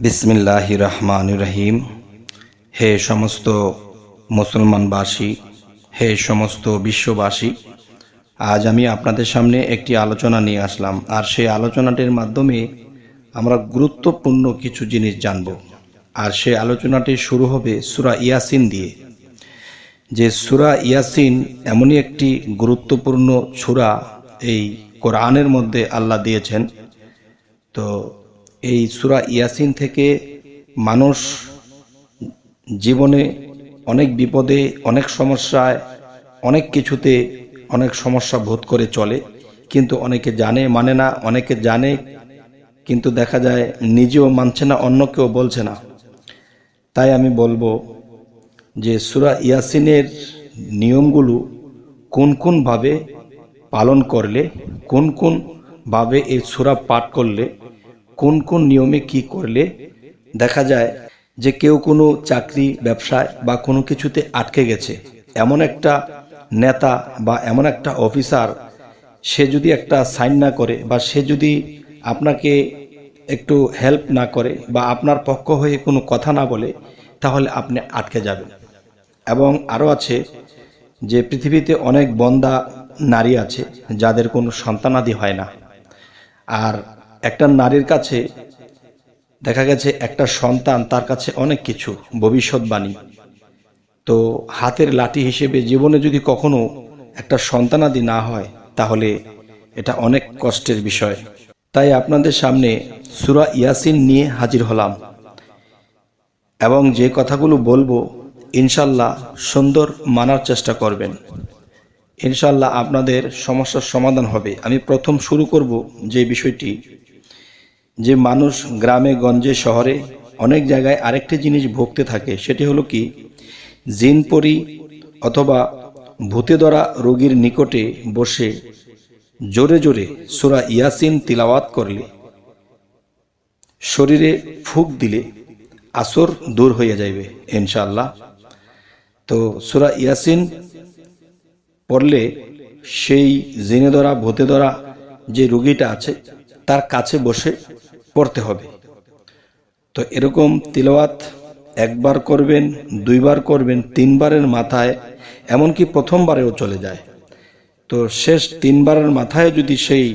বিসমিল্লাহ রহমান রহিম। হে সমস্ত মুসলমানবাসী, হে সমস্ত বিশ্ববাসী, আজ আমি আপনাদের সামনে একটি আলোচনা নিয়ে আসলাম। আর সেই আলোচনাটির মাধ্যমে আমরা গুরুত্বপূর্ণ কিছু জিনিস জানব। আর সেই আলোচনাটি শুরু হবে সুরা ইয়াসিন দিয়ে। যে সুরা ইয়াসিন এমনই একটি গুরুত্বপূর্ণ সুরা এই কোরআনের মধ্যে আল্লাহ দিয়েছেন। তো এই সুরা ইয়াসিন থেকে মানুষ জীবনে অনেক বিপদে, অনেক সমস্যায়, অনেক কিছুতে অনেক সমস্যা বোধ করে চলে। কিন্তু অনেকে জানে মানে না, অনেকে জানে, কিন্তু দেখা যায় নিজেও মানছে না, অন্য কেউ বলছে না। তাই আমি বলব যে সুরা ইয়াসিনের নিয়মগুলো কোন কোনভাবে পালন করলে, কোন কোন ভাবে এই সুরা পাঠ করলে কোন কোন নিয়মে কি করলে দেখা যায় যে কেউ কোনো চাকরি, ব্যবসায় বা কোনো কিছুতে আটকে গেছে। এমন একটা নেতা বা এমন একটা অফিসার, সে যদি একটা সাইন না করে বা সে যদি আপনাকে একটু হেল্প না করে বা আপনার পক্ষ হয়ে কোনো কথা না বলে, তাহলে আপনি আটকে যাবেন। এবং আরও আছে যে পৃথিবীতে অনেক বন্দা নারী আছে, যাদের কোনো সন্তানাদি হয় না। আর একটা নারীর কাছে দেখা গেছে একটা সন্তান তার কাছে অনেক কিছু, ভবিষ্যৎবাণী। তো হাতের লাঠি হিসেবে জীবনে যদি কখনো একটা সন্তানাদি না হয়, তাহলে এটা অনেক কষ্টের বিষয়। তাই আপনাদের সামনে সুরা ইয়াসিন নিয়ে হাজির হলাম। এবং যে কথাগুলো বলব, ইনশাল্লাহ সুন্দর মানার চেষ্টা করবেন। ইনশাল্লাহ আপনাদের সমস্যার সমাধান হবে। আমি প্রথম শুরু করব যে বিষয়টি যে মানুষ গ্রামে, গঞ্জে, শহরে অনেক জায়গায় আরেকটি জিনিস ভুগতে থাকে, সেটি হলো কি? জিনপরি অথবা ভূতে ধরা রোগীর নিকটে বসে জোরে জোরে সুরা ইয়াসিন তিলাওয়াত করলে, শরীরে ফুক দিলে আসর দূর হয়ে যাইবে ইনশাল্লাহ তো সুরা ইয়াসিন পড়লে সেই জিনে ধরা, ভূতে ধরা যে রুগীটা আছে, তার কাছে বসে পড়তে হবে। তো এরকম তিলওয়াত একবার করবেন, দুইবার করবেন, তিনবারের মাথায়, এমনকি প্রথমবারেও চলে যায়। তো শেষ তিনবারের মাথায় যদি সেই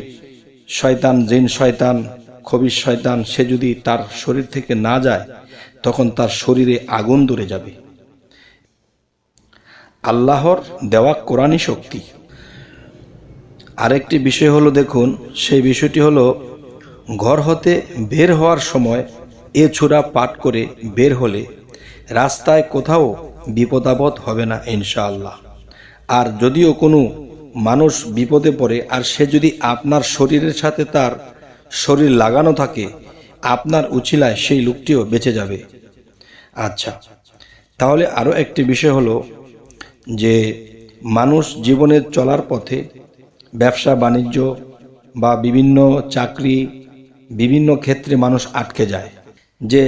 শয়তান, জিন শয়তান, খবির শয়তান, সে যদি তার শরীর থেকে না যায়, তখন তার শরীরে আগুন ধরে যাবে। আল্লাহর দেওয়া কোরআনই শক্তি। আরেকটি বিষয় হলো, দেখুন, সেই বিষয়টি হলো ঘর হতে বের হওয়ার সময় এ ছোড়া পাঠ করে বের হলে রাস্তায় কোথাও বিপদাবদ হবে না ইনশাআল্লাহ। আর যদিও কোনো মানুষ বিপদে পড়ে, আর সে যদি আপনার শরীরের সাথে তার শরীর লাগানো থাকে, আপনার উচিলায় সেই লোকটিও বেঁচে যাবে। আচ্ছা তাহলে আরও একটি বিষয় হলো যে মানুষ জীবনের চলার পথে ব্যবসা, বাণিজ্য বা বিভিন্ন চাকরি বিভিন্ন ক্ষেত্রে মানুষ আটকে যায়। যে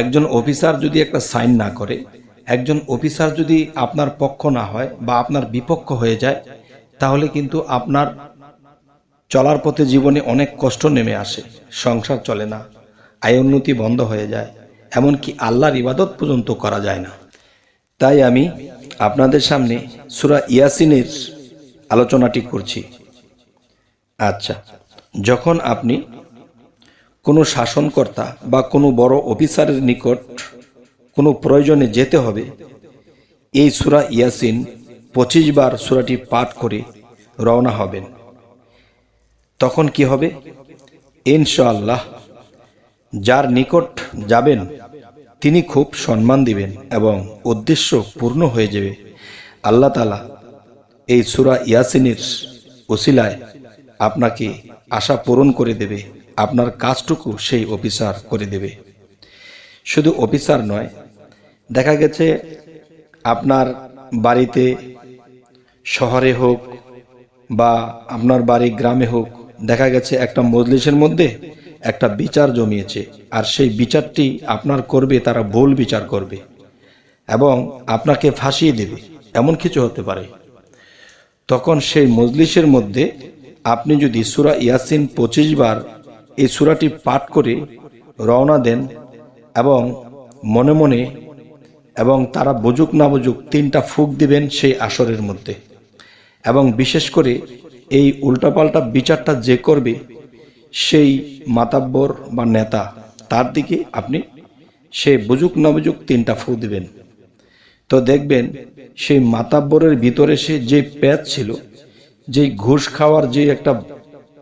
একজন অফিসার যদি একটা সাইন না করে, একজন অফিসার যদি আপনার পক্ষ না হয় বা আপনার বিপক্ষ হয়ে যায়, তাহলে কিন্তু আপনার চলার পথে জীবনে অনেক কষ্ট নেমে আসে, সংসার চলে না, আয় উন্নতি বন্ধ হয়ে যায়, এমনকি আল্লাহর ইবাদত পর্যন্ত করা যায় না। তাই আমি আপনাদের সামনে সুরা ইয়াসিনের আলোচনাটি করছি। আচ্ছা যখন আপনি কোনো শাসনকর্তা বা কোনো বড় অফিসারের নিকট কোনো প্রয়োজনে যেতে হবে, এই সুরা ইয়াসিন পঁচিশ বার সুরাটি পাঠ করে রওনা হবেন। তখন কি হবে? ইনশাআল্লাহ, যার নিকট যাবেন, তিনি খুব সম্মান দিবেন এবং উদ্দেশ্য পূর্ণ হয়ে যাবে। আল্লাহ তালা এই সুরা ইয়াসিনের ওসিলায় আপনাকে আশা পূরণ করে দেবে। আপনার কাজটুকু সেই অফিসার করে দেবে। শুধু অফিসার নয়, দেখা গেছে আপনার বাড়িতে শহরে হোক বা আপনার বাড়ি গ্রামে হোক, দেখা গেছে একটা মজলিসের মধ্যে একটা বিচার জমিয়েছে আর সেই বিচারটি আপনার করবে, তারা ভুল বিচার করবে এবং আপনাকে ফাঁসিয়ে দেবে, এমন কিছু হতে পারে। তখন সেই মজলিসের মধ্যে আপনি যদি সুরা ইয়াসিন পঁচিশ বার এই সুরাটি পাঠ করে রওনা দেন এবং মনে মনে এবং তারা বুঝুক না বুঝুক তিনটা ফুক দিবেন সেই আসরের মধ্যে। এবং বিশেষ করে এই উল্টাপাল্টা বিচারটা যে করবে সেই মাতাব্বর বা নেতা, তার দিকে আপনি সে বুঝুক না বুঝুক তিনটা ফু দিবেন। তো দেখবেন সেই মাতাব্বরের ভিতরে সে যে প্যাচ ছিল যে ঘুষ খাওয়ার যে একটা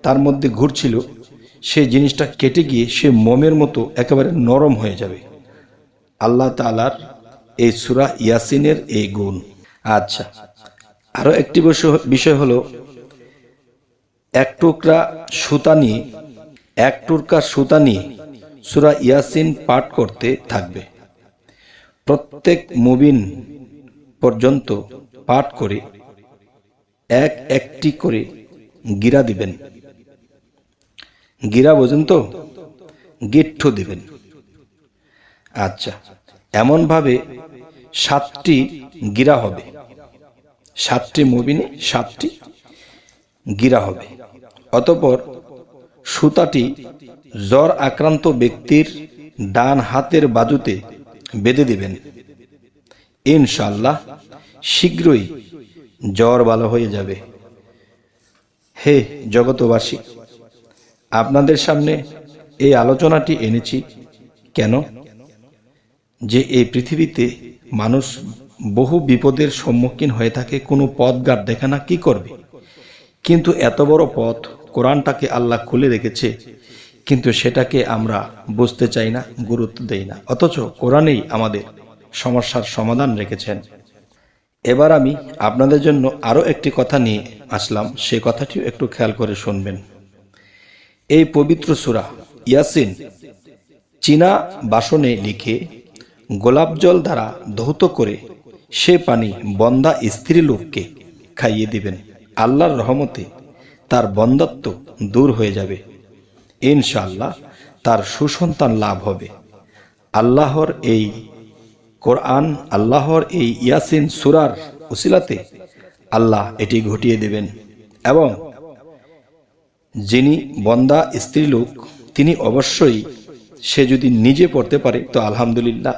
তার মধ্যে ঘুরছিল সেই জিনিসটা কেটে গিয়ে সে মোমের মতো একেবারে নরম হয়ে যাবে। আল্লাহ তালার এই সুরা ইয়াসিনের এই গুণ। আচ্ছা আরও একটি বিষয়- হলো, এক টুকরা সুতা নিয়ে, এক টুকরা সুতা নিয়ে সুরা ইয়াসিন পাঠ করতে থাকবে। প্রত্যেক মুবিন পর্যন্ত পাঠ করে এক একটি করে গিরা দিবেন। গিরা বোঝেন তো গিট্টু দিবেন। আচ্ছা এমনভাবে সাতটি গিরা হবে। সাতটি মুবিনে, সাতটি গিরা হবে। অতপর সুতাটি জ্বর আক্রান্ত ব্যক্তির ডান হাতের বাজুতে বেঁধে দিবেন। ইনশাল্লাহ শীঘ্রই জ্বর ভালো হয়ে যাবে। হে জগতবাসী আপনাদের সামনে এই আলোচনাটি এনেছি। কেন? যে এই পৃথিবীতে মানুষ বহু বিপদের সম্মুখীন হয়ে থাকে, কোনো পথঘাট দেখে না, কি করবে? কিন্তু এত বড় পথ কোরআনটাকে আল্লাহ খুলে রেখেছে, কিন্তু সেটাকে আমরা বুঝতে চাই না, গুরুত্ব দেই না। অথচ কোরআনেই আমাদের সমস্যার সমাধান রেখেছেন। এবার আমি আপনাদের জন্য আরও একটি কথা নিয়ে আসলাম। সে কথাটিও একটু খেয়াল করে শুনবেন। এই পবিত্র সুরা ইয়াসিন চীনা বাসনে লিখে গোলাপ জল দ্বারা ধৌত করে সে পানি বন্দা স্ত্রী লোককে খাইয়ে দিবেন। আল্লাহর রহমতে তার বন্দাত্ব দূর হয়ে যাবে। ইনশাআল্লাহ তার সুসন্তান লাভ হবে। আল্লাহর এই কোরআন, আল্লাহর এই ইয়াসিন সুরার উসিলাতে আল্লাহ এটি ঘটিয়ে দেবেন এবং যিনি বন্দা স্ত্রীলোক, তিনি অবশ্যই সে যদি নিজে পড়তে পারে, তো আলহামদুলিল্লাহ।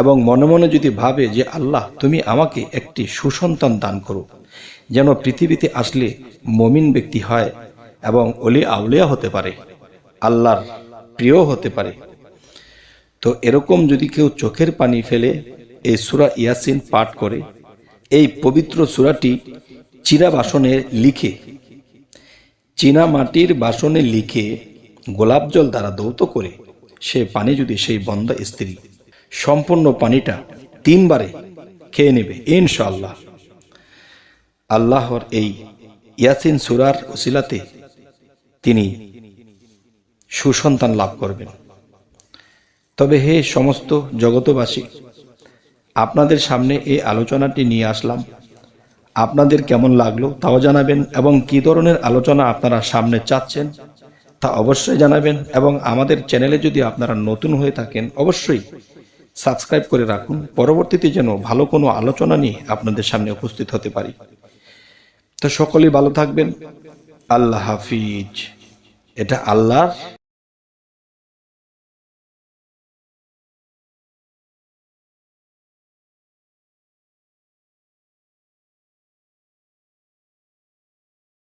এবং মনে মনে যদি ভাবে যে, আল্লাহ, তুমি আমাকে একটি সুসন্তান দান করো, যেন পৃথিবীতে আসলে মমিন ব্যক্তি হয় এবং অলি আউলিয়া হতে পারে, আল্লাহর প্রিয় হতে পারে। তো এরকম যদি কেউ চোখের পানি ফেলে এই সুরা ইয়াসিন পাঠ করে, এই পবিত্র সুরাটি চিরাবাসনে লিখে চীনা মাটির বাসনে লিখে গোলাপ জল দ্বারা দৌত করে সে পানি যদি সেই বন্ধা স্ত্রী সম্পূর্ণ পানিটা তিনবারে খেয়ে নেবে, ইনশাআল্লাহ। আল্লাহর এই ইয়াসিন সুরার ওসিলাতে তিনি সুসন্তান লাভ করবেন। তবে হে সমস্ত জগতবাসী আপনাদের সামনে এই আলোচনাটি নিয়ে আসলাম। আপনাদের কেমন লাগল তাও জানাবেন এবং কি ধরনের আলোচনা আপনারা সামনে চাচ্ছেন তা অবশ্যই জানাবেন এবং আমাদের চ্যানেলে যদি আপনারা নতুন হয়ে থাকেন অবশ্যই সাবস্ক্রাইব করে রাখুন। পরবর্তীতে যেন ভালো কোনো আলোচনা নিয়ে আপনাদের সামনে উপস্থিত হতে পারি। তো সকলেই ভালো থাকবেন। আল্লাহ হাফিজ। এটা আল্লাহর